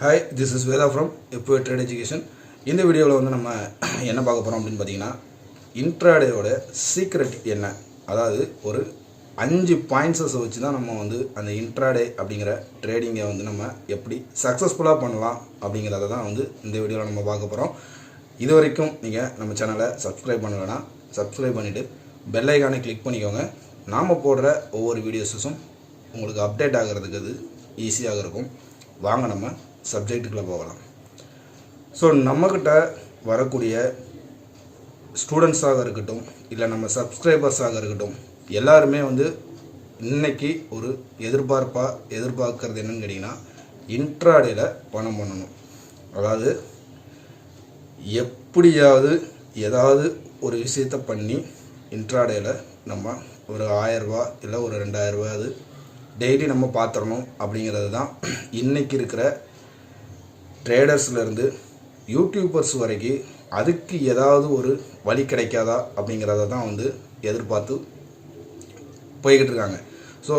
Hi this is Veda from எப்போ trade education இந்த வீடியோவில் வந்து நம்ம என்ன பார்க்க போகிறோம் அப்படின்னு பார்த்தீங்கன்னா இன்ட்ராடேயோட சீக்ரெட் என்ன? அதாவது ஒரு அஞ்சு பாயிண்ட்ஸஸை வச்சு தான் நம்ம வந்து அந்த இன்ட்ராடே அப்படிங்கிற ட்ரேடிங்கை வந்து நம்ம எப்படி சக்ஸஸ்ஃபுல்லாக பண்ணலாம் அப்படிங்கிறத தான் வந்து இந்த வீடியோவில் நம்ம பார்க்க போகிறோம் இது வரைக்கும் நீங்கள் நம்ம சேனலை சப்ஸ்கிரைப் பண்ணலைன்னா சப்ஸ்கிரைப் பண்ணிவிட்டு பெல்லைக்கானை கிளிக் பண்ணிக்கோங்க. நாம் போடுற ஒவ்வொரு வீடியோஸஸும் உங்களுக்கு அப்டேட் ஆகிறதுக்கு அது ஈஸியாக இருக்கும். வாங்க நம்ம சப்ஜெக்டுக்குள்ளே போகலாம். ஸோ நம்மக்கிட்ட வரக்கூடிய ஸ்டூடெண்ட்ஸாக இருக்கட்டும் இல்லை நம்ம சப்ஸ்கிரைபர்ஸாக இருக்கட்டும் எல்லாருமே வந்து இன்றைக்கி ஒரு எதிர்பார்ப்பாக எதிர்பார்க்கறது என்னன்னு கேட்டிங்கன்னா இன்ட்ராடேல பணம் பண்ணணும். அதாவது எப்படியாவது ஏதாவது ஒரு விஷயத்த பண்ணி இன்ட்ராடேல நம்ம ஒரு ஆயரூபா இல்லை ஒரு ரெண்டாயிரரூபாவது டெய்லி நம்ம பார்த்துடணும் அப்படிங்கிறது தான் இன்றைக்கி இருக்கிற ட்ரேடர்ஸ்லேருந்து யூடியூபர்ஸ் வரைக்கும் அதுக்கு ஏதாவது ஒரு வழி கிடைக்காதா அப்படிங்கிறத தான் வந்து எதிர்பார்த்து போய்கிட்டு இருக்காங்க. ஸோ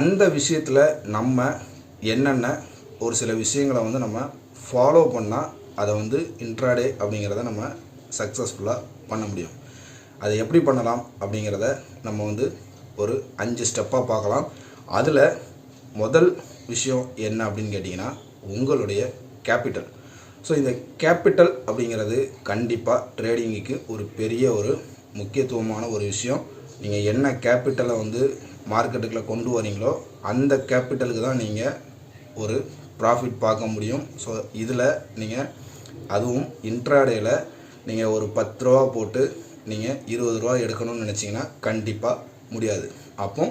அந்த விஷயத்தில் நம்ம என்னென்ன ஒரு சில விஷயங்களை வந்து நம்ம ஃபாலோ பண்ணால் அதை வந்து இன்ட்ராடே அப்படிங்கிறத நம்ம சக்ஸஸ்ஃபுல்லாக பண்ண முடியும். அதை எப்படி பண்ணலாம் அப்படிங்கிறத நம்ம வந்து ஒரு அஞ்சு ஸ்டெப்பாக பார்க்கலாம். அதில் முதல் விஷயம் என்ன அப்படின்னு கேட்டிங்கன்னா உங்களுடைய கேபிட்டல் ஸோ இந்த கேபிட்டல் அப்படிங்கிறது கண்டிப்பாக ட்ரேடிங்குக்கு ஒரு பெரிய ஒரு முக்கியத்துவமான ஒரு விஷயம். நீங்கள் என்ன கேபிட்டலை வந்து மார்க்கெட்டுக்குள்ளே கொண்டு வரீங்களோ அந்த கேபிட்டலுக்கு தான் நீங்கள் ஒரு ப்ராஃபிட் பார்க்க முடியும். ஸோ இதில் நீங்கள் அதுவும் இன்ட்ராடேயில் நீங்கள் ஒரு பத்து ரூபா போட்டு நீங்கள் இருபது ரூபா எடுக்கணும்னு நினச்சிங்கன்னா கண்டிப்பாக முடியாது. அப்போ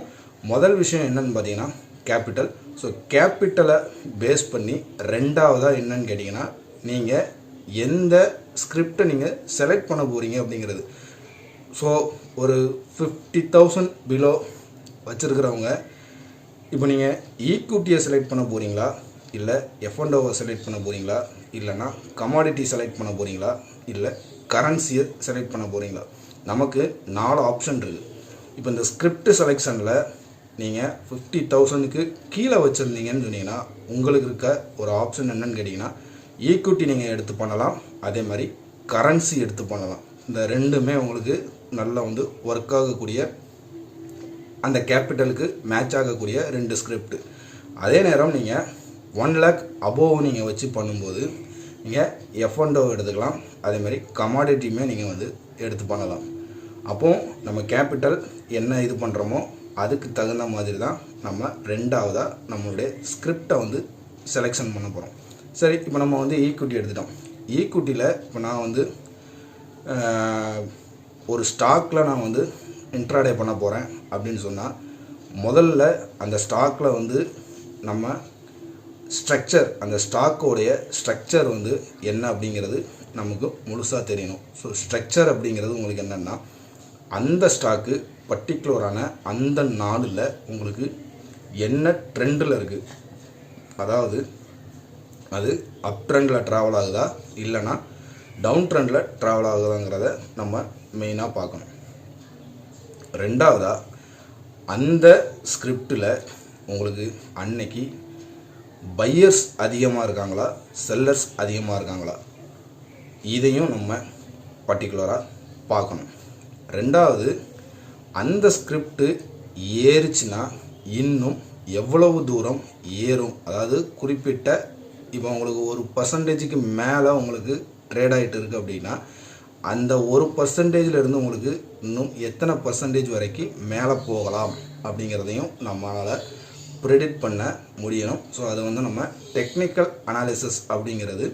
முதல் விஷயம் என்னன்னு பார்த்தீங்கன்னா கேபிட்டல் ஸோ கேபிட்டலை பேஸ் பண்ணி ரெண்டாவதாக என்னன்னு கேட்டிங்கன்னா நீங்கள் எந்த ஸ்கிரிப்டை நீங்கள் செலக்ட் பண்ண போகிறீங்க அப்படிங்கிறது. ஸோ ஒரு ஃபிஃப்டி தௌசண்ட் பிலோ வச்சுருக்கிறவங்க இப்போ நீங்கள் ஈக்குவிட்டியை செலக்ட் பண்ண போகிறீங்களா இல்லை எஃப்என்டோவை செலக்ட் பண்ண போகிறீங்களா இல்லைனா கமாடிட்டி செலக்ட் பண்ண போகிறீங்களா இல்லை கரன்சியை செலக்ட் பண்ண போகிறீங்களா நமக்கு நாலு ஆப்ஷன் இருக்குது இப்போ இந்த ஸ்கிரிப்ட் செலெக்ஷனில் நீங்கள் ஃபிஃப்டி தௌசண்ட்க்கு கீழே வச்சுருந்தீங்கன்னு சொன்னீங்கன்னா உங்களுக்கு இருக்க ஒரு ஆப்ஷன் என்னன்னு கேட்டிங்கன்னா ஈக்குவிட்டி நீங்கள் எடுத்து பண்ணலாம். அதே மாதிரி கரன்சி எடுத்து பண்ணலாம். இந்த ரெண்டுமே உங்களுக்கு நல்லா வந்து ஒர்க் ஆகக்கூடிய அந்த கேபிட்டலுக்கு மேட்ச் ஆகக்கூடிய ரெண்டு ஸ்கிரிப்ட் அதே நேரம் நீங்கள் ஒன் லேக் அபோவ் நீங்கள் வச்சு பண்ணும்போது நீங்கள் எஃப்என்டோ எடுத்துக்கலாம். அதே மாதிரி கமாடிட்டியுமே நீங்கள் வந்து எடுத்து பண்ணலாம். அப்போது நம்ம கேபிட்டல் என்ன இது பண்ணுறோமோ அதுக்கு தகுந்த மாதிரி தான் நம்ம ரெண்டாவதாக நம்மளுடைய ஸ்கிரிப்டை வந்து செலெக்ஷன் பண்ண போகிறோம் சரி இப்போ நம்ம வந்து e ஈக்குட்டி எடுத்துட்டோம். E ஈக்குட்டியில் இப்போ நான் வந்து ஒரு ஸ்டாக்கில் நான் வந்து இன்ட்ராடே பண்ண போகிறேன் அப்படின்னு சொன்னால் முதல்ல அந்த ஸ்டாக்கில் வந்து நம்ம ஸ்ட்ரக்சர் அந்த ஸ்டாக்கோடைய ஸ்ட்ரக்சர் வந்து என்ன அப்படிங்கிறது நமக்கு முழுசாக தெரியணும். ஸோ ஸ்ட்ரக்சர் அப்படிங்கிறது உங்களுக்கு என்னென்னா அந்த ஸ்டாக்கு பர்டிகுலரான அந்த நாளில் உங்களுக்கு என்ன ட்ரெண்டில் இருக்குது அதாவது அது அப் ட்ரெண்டில் ட்ராவல் ஆகுதா? இல்லைன்னா டவுன் ட்ரெண்டில் ட்ராவல் ஆகுதாங்கிறத நம்ம மெயினாக பார்க்கணும். ரெண்டாவதாக அந்த ஸ்கிரிப்டில் உங்களுக்கு அன்னைக்கு பையர்ஸ் அதிகமாக இருக்காங்களா? செல்லர்ஸ் அதிகமாக இருக்காங்களா? இதையும் நம்ம பர்டிகுலராக பார்க்கணும். ரெண்டாவது அந்த ஸ்கிரிப்டு ஏறிச்சுன்னா இன்னும் எவ்வளவு தூரம் ஏறும்? அதாவது குறிப்பிட்ட இப்போ உங்களுக்கு ஒரு பர்சன்டேஜுக்கு மேலே உங்களுக்கு ட்ரேட் ஆகிட்டு இருக்குது அப்படின்னா அந்த ஒரு பர்சன்டேஜில் இருந்து உங்களுக்கு இன்னும் எத்தனை பர்சன்டேஜ் வரைக்கும் மேலே போகலாம் அப்படிங்கிறதையும் நம்மளால் ப்ரிடிக்ட் பண்ண முடியணும். ஸோ அது வந்து நம்ம டெக்னிக்கல் அனாலிசிஸ் அப்படிங்கிறது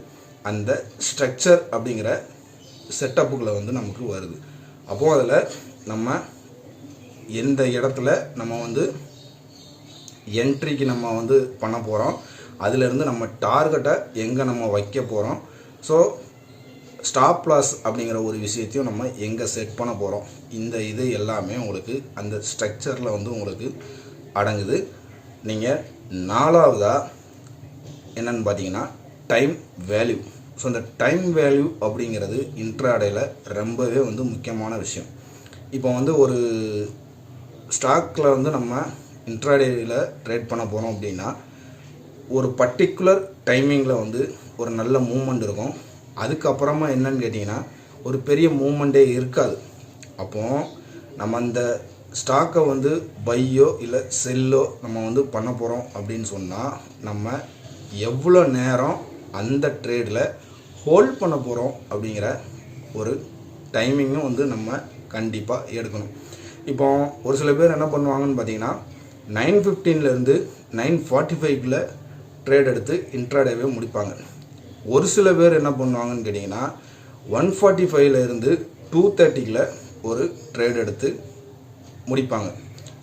அந்த ஸ்ட்ரக்சர் அப்படிங்கிற செட்டப்புக்குள்ளே வந்து நமக்கு வருது. அப்போது அதில் நம்ம எந்த இடத்துல நம்ம வந்து என்ட்ரிக்கு நம்ம வந்து பண்ண போகிறோம் அதிலேருந்து நம்ம டார்கெட்டை எங்கே நம்ம வைக்க போகிறோம் ஸோ ஸ்டாப் லாஸ் அப்படிங்கிற ஒரு விஷயத்தையும் நம்ம எங்கே செட் பண்ண போகிறோம் இந்த இது எல்லாமே உங்களுக்கு அந்த ஸ்ட்ரக்சரில் வந்து உங்களுக்கு அடங்குது. நீங்கள் நாலாவதாக என்னென்னு பார்த்தீங்கன்னா டைம் வேல்யூ ஸோ இந்த டைம் வேல்யூ அப்படிங்கிறது இன்ட்ராடேல ரொம்பவே வந்து முக்கியமான விஷயம். இப்போ வந்து ஒரு ஸ்டாக்கில் வந்து நம்ம இன்ட்ராடேயில் ட்ரேட் பண்ண போகிறோம் அப்படின்னா ஒரு பர்டிகுலர் டைமிங்கில் வந்து ஒரு நல்ல மூமெண்ட் இருக்கும். அதுக்கப்புறமா என்னன்னு கேட்டிங்கன்னா ஒரு பெரிய மூமெண்ட்டே இருக்காது. அப்போ நம்ம அந்த ஸ்டாக்கை வந்து பையோ இல்லை செல்லோ நம்ம வந்து பண்ண போகிறோம் அப்படின்னு சொன்னால் நம்ம எவ்வளோ நேரம் அந்த ட்ரேடில் ஹோல்ட் பண்ண போகிறோம் அப்படிங்கிற ஒரு டைமிங்கும் வந்து நம்ம கண்டிப்பாக எடுக்கணும். இப்போ ஒரு சில பேர் என்ன பண்ணுவாங்கன்னு பார்த்தீங்கன்னா நைன் ஃபிஃப்டீன்லேருந்து நைன் ஃபார்ட்டி ஃபைவ்க்குள்ளே ட்ரேட் எடுத்து இன்ட்ராடேவே முடிப்பாங்க. ஒரு சில பேர் என்ன பண்ணுவாங்கன்னு கேட்டிங்கன்னா ஒன் ஃபார்ட்டி ஃபைவ்லேருந்து டூ தேர்ட்டிக்குள்ள ஒரு ட்ரேட் எடுத்து முடிப்பாங்க.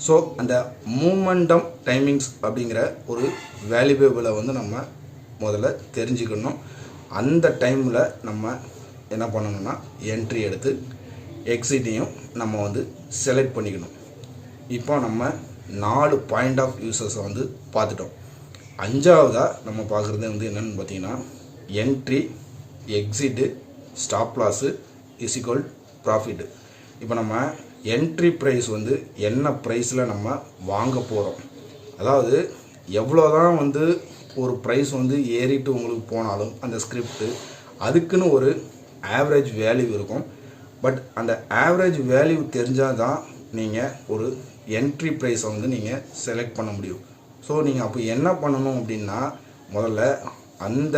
ஸோ அந்த மூமெண்டம் டைமிங்ஸ் அப்படிங்கிற ஒரு வேல்யூபிளை வந்து நம்ம முதல்ல தெரிஞ்சுக்கணும். அந்த டைமில் நம்ம என்ன பண்ணணும்னா என்ட்ரி எடுத்து எக்ஸிட்டையும் நம்ம வந்து செலக்ட் பண்ணிக்கணும். இப்போ நம்ம நாலு பாயிண்ட் ஆஃப் யூசஸை வந்து பார்த்துட்டோம். அஞ்சாவதாக நம்ம பார்க்குறது வந்து என்னென்னு பார்த்தீங்கன்னா entry exit stop loss is equal profit இப்போ நம்ம என்ட்ரி ப்ரைஸ் வந்து என்ன ப்ரைஸில் நம்ம வாங்க போகிறோம் அதாவது எவ்வளோ தான் வந்து ஒரு ப்ரைஸ் வந்து ஏறிட்டு உங்களுக்கு போனாலும் அந்த ஸ்கிரிப்ட் அதுக்குன்னு ஒரு ஆவரேஜ் வேல்யூ இருக்கும். பட் அந்த ஆவரேஜ் வேல்யூ தெரிஞ்சால் தான் நீங்கள் ஒரு என்ட்ரி ப்ரைஸை வந்து நீங்கள் செலக்ட் பண்ண முடியும். ஸோ நீங்கள் அப்போ என்ன பண்ணணும் அப்படின்னா முதல்ல அந்த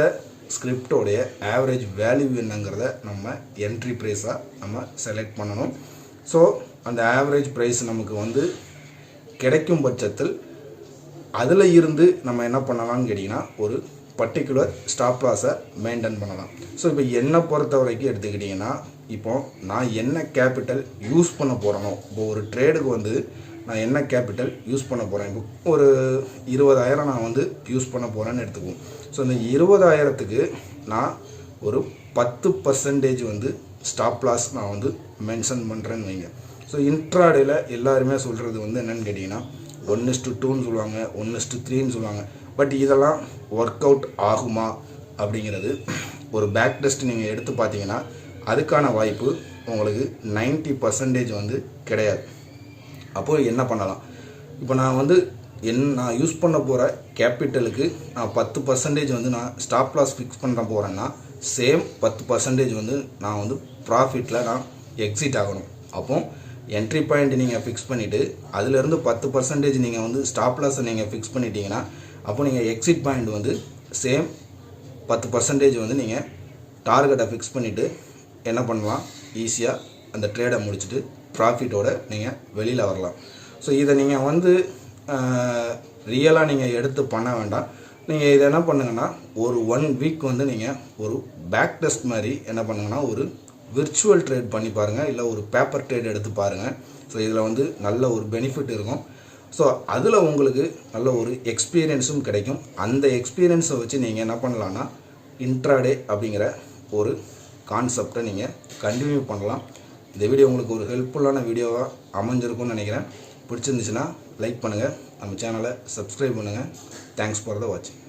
ஸ்கிரிப்டோடைய ஆவரேஜ் வேல்யூ என்னங்கிறத நம்ம என்ட்ரி ப்ரைஸாக நம்ம செலக்ட் பண்ணணும். ஸோ அந்த ஆவரேஜ் ப்ரைஸ் நமக்கு வந்து கிடைக்கும் பட்சத்தில் அதில் இருந்து நம்ம என்ன பண்ணலாம்னு கேட்டிங்கன்னா ஒரு பர்டிகுலர் ஸ்டாப் லாஸை மெயின்டைன் பண்ணலாம். ஸோ இப்போ என்னை பொறுத்த வரைக்கும் எடுத்துக்கிட்டிங்கன்னா இப்போ நான் என்ன கேபிட்டல் யூஸ் பண்ண போகிறேனோ இப்போ ஒரு ட்ரேடுக்கு வந்து நான் என்ன கேபிட்டல் யூஸ் பண்ண போகிறேன் இப்போ ஒரு இருபதாயிரம் நான் வந்து யூஸ் பண்ண போகிறேன்னு எடுத்துக்குவோம். ஸோ இந்த இருபதாயிரத்துக்கு நான் ஒரு பத்து பர்சன்டேஜ் வந்து ஸ்டாப் லாஸ் நான் வந்து மென்ஷன் பண்ணுறேன்னு வைங்க. ஸோ இன்ட்ராடேல எல்லாருமே சொல்கிறது வந்து என்னென்னு கேட்டிங்கன்னா ஒன் இஸ்டு டூன்னு சொல்லுவாங்க ஒன் இஸ்டு த்ரீன்னு சொல்லுவாங்க. பட் இதெல்லாம் ஒர்க் அவுட் ஆகுமா அப்படிங்கிறது ஒரு பேக் டெஸ்ட் நீங்கள் எடுத்து பார்த்தீங்கன்னா அதுக்கான வாய்ப்பு உங்களுக்கு 90% பர்சன்டேஜ் வந்து கிடையாது. அப்போது என்ன பண்ணலாம்? இப்போ நான் வந்து என் நான் யூஸ் பண்ண போகிற கேபிட்டலுக்கு நான் பத்து பர்சன்டேஜ் வந்து நான் ஸ்டாப் லாஸ் ஃபிக்ஸ் பண்ண போகிறேன்னா சேம் பத்து பர்சன்டேஜ் வந்து நான் வந்து ப்ராஃபிட்டில் நான் எக்ஸிட் ஆகணும். அப்போ என்ட்ரி பாயிண்ட் நீங்கள் ஃபிக்ஸ் பண்ணிவிட்டு அதுலேருந்து பத்து பர்சன்டேஜ் நீங்கள் வந்து ஸ்டாப் லாஸை நீங்கள் ஃபிக்ஸ் பண்ணிட்டீங்கன்னா அப்போ நீங்கள் எக்ஸிட் பாயிண்ட் வந்து சேம் பத்து பர்சன்டேஜ் வந்து நீங்கள் டார்கெட்டை ஃபிக்ஸ் பண்ணிவிட்டு என்ன பண்ணலாம்? ஈஸியாக அந்த ட்ரேடை முடிச்சுட்டு ப்ராஃபிட்டோடு நீங்கள் வெளியில் வரலாம். ஸோ இதை நீங்கள் வந்து ரியலாக நீங்கள் எடுத்து பண்ண வேண்டாம். நீங்கள் இதை என்ன பண்ணுங்கன்னா ஒரு ஒன் வீக் வந்து நீங்கள் ஒரு பேக் டெஸ்ட் மாதிரி என்ன பண்ணுங்கன்னா ஒரு விர்ச்சுவல் ட்ரேட் பண்ணி பாருங்கள் இல்லை ஒரு பேப்பர் ட்ரேட் எடுத்து பாருங்கள் ஸோ இதில் வந்து நல்ல ஒரு பெனிஃபிட் இருக்கும். ஸோ அதில் உங்களுக்கு நல்ல ஒரு எக்ஸ்பீரியன்ஸும் கிடைக்கும். அந்த எக்ஸ்பீரியன்ஸை வச்சு நீங்கள் என்ன பண்ணலான்னா இன்ட்ராடே அப்படிங்கிற ஒரு கான்செப்டை நீங்கள் கண்டினியூ பண்ணலாம். இந்த வீடியோ உங்களுக்கு ஒரு ஹெல்ப்ஃபுல்லான வீடியோவாக அமைஞ்சிருக்கும்னு நினைக்கிறேன். பிடிச்சிருந்துச்சுன்னா லைக் பண்ணுங்கள் நம்ம சேனலை சப்ஸ்கிரைப் பண்ணுங்கள் தேங்க்ஸ் ஃபார் த வாட்சிங்